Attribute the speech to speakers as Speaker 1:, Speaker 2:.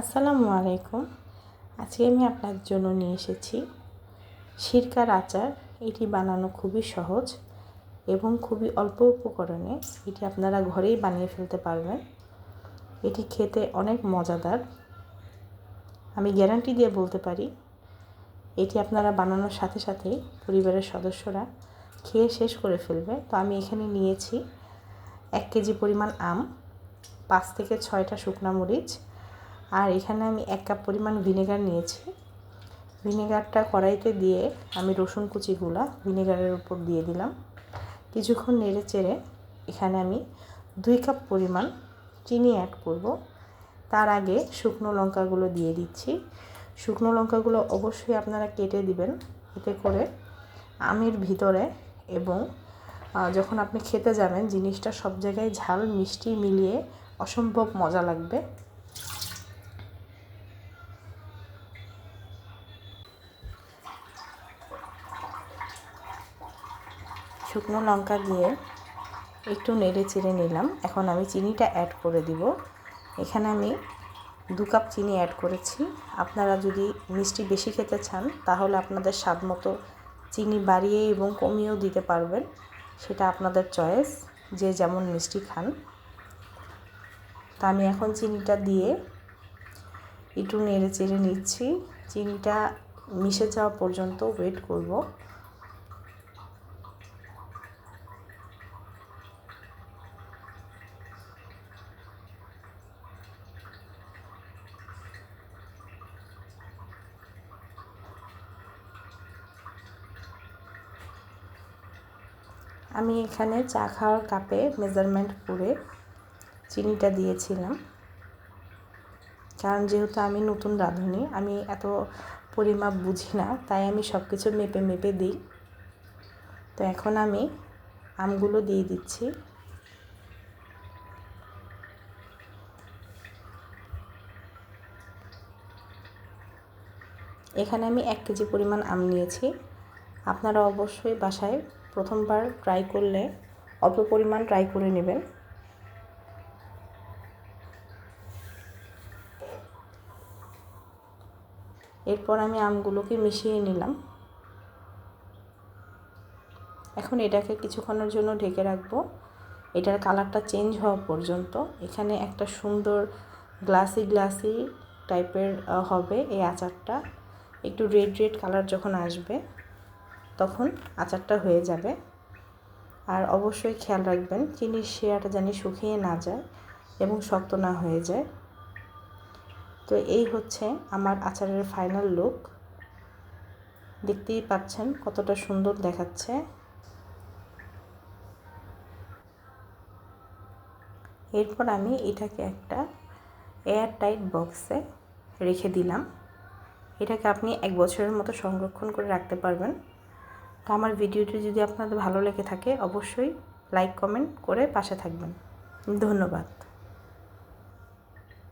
Speaker 1: আসসালামু আলাইকুম। আজকে আমি আপনার জন্য নিয়ে এসেছি সিরকার আচার। এটি বানানো খুবই সহজ এবং খুবই অল্প উপকরণে এটি আপনারা ঘরেই বানিয়ে ফেলতে পারবেন। এটি খেতে অনেক মজাদার। আমি গ্যারান্টি দিয়ে বলতে পারি, এটি আপনারা বানানোর সাথে সাথেই পরিবারের সদস্যরা খেয়ে শেষ করে ফেলবে। তো আমি এখানে নিয়েছি এক কেজি পরিমাণ আম, পাঁচ থেকে ছয়টা শুকনা মরিচ আর এখানে আমি এক কাপ পরিমাণ ভিনেগার নিয়েছি। ভিনেগারটা কড়াইতে দিয়ে আমি রসুন কুচিগুলা ভিনেগারের উপর দিয়ে দিলাম। কিছুক্ষণ নেড়ে চেড়ে এখানে আমি দুই কাপ পরিমাণ চিনি অ্যাড করব। তার আগে শুকনো লঙ্কাগুলো দিয়ে দিচ্ছি। শুকনো লঙ্কাগুলো অবশ্যই আপনারা কেটে দিবেন। এতে করে আমের ভিতরে এবং যখন আপনি খেতে যাবেন, জিনিসটা সব জায়গায় ঝাল মিষ্টি মিলিয়ে অসম্ভব মজা লাগবে। শুকনো লঙ্কা দিয়ে একটু নেড়ে চেড়ে নিলাম। এখন আমি চিনিটা অ্যাড করে দিব। এখানে আমি দু কাপ চিনি অ্যাড করেছি। আপনারা যদি মিষ্টি বেশি খেতে চান, তাহলে আপনাদের স্বাদ মতো চিনি বাড়িয়ে এবং কমিয়েও দিতে পারবেন। সেটা আপনাদের চয়েস যে যেমন মিষ্টি খান। তা আমি এখন চিনিটা দিয়ে একটু নেড়ে চেড়ে নিচ্ছি। চিনিটা মিশে যাওয়া পর্যন্ত ওয়েট করব। আমি এখানে চা খাওয়ার কাপে মেজারমেন্ট করে চিনিটা দিয়েছিলাম। কারণ যেহেতু আমি নতুন রাঁধুনি, আমি এত পরিমাপ বুঝি না, তাই আমি সব কিছু মেপে মেপে দিই। তো এখন আমি আমগুলো দিয়ে দিচ্ছি। এখানে আমি এক কেজি পরিমাণ আম নিয়েছি। আপনারা অবশ্যই বাসায় প্রথমবার ট্রাই করলে অল্প পরিমাণ ট্রাই করে নেবেন। এরপর আমি আমগুলোকে মিশিয়ে নিলাম। এখন এটাকে কিছুক্ষণের জন্য ঢেকে রাখব। এটার কালারটা চেঞ্জ হওয়া পর্যন্ত। এখানে একটা সুন্দর গ্লাসি গ্লাসি টাইপের হবে এই আচারটা। একটু রেড রেড কালার যখন আসবে তখন আচারটা হয়ে যাবে। আর অবশ্যই খেয়াল রাখবেন, চিনির শেয়াটা জানি শুকিয়ে না যায় এবং শক্ত না হয়ে যায়। তো এই হচ্ছে আমার আচারের ফাইনাল লুক দেখতেই পাচ্ছেন কতটা সুন্দর দেখাচ্ছে। এরপর আমি এটাকে একটা এয়ার টাইট বক্সে রেখে দিলাম। এটাকে আপনি এক বছরের মতো সংরক্ষণ করে রাখতে পারবেন। তো আমার ভিডিওটি যদি আপনাদের ভালো লেগে থাকে, অবশ্যই লাইক কমেন্ট করে পাশে থাকবেন। ধন্যবাদ।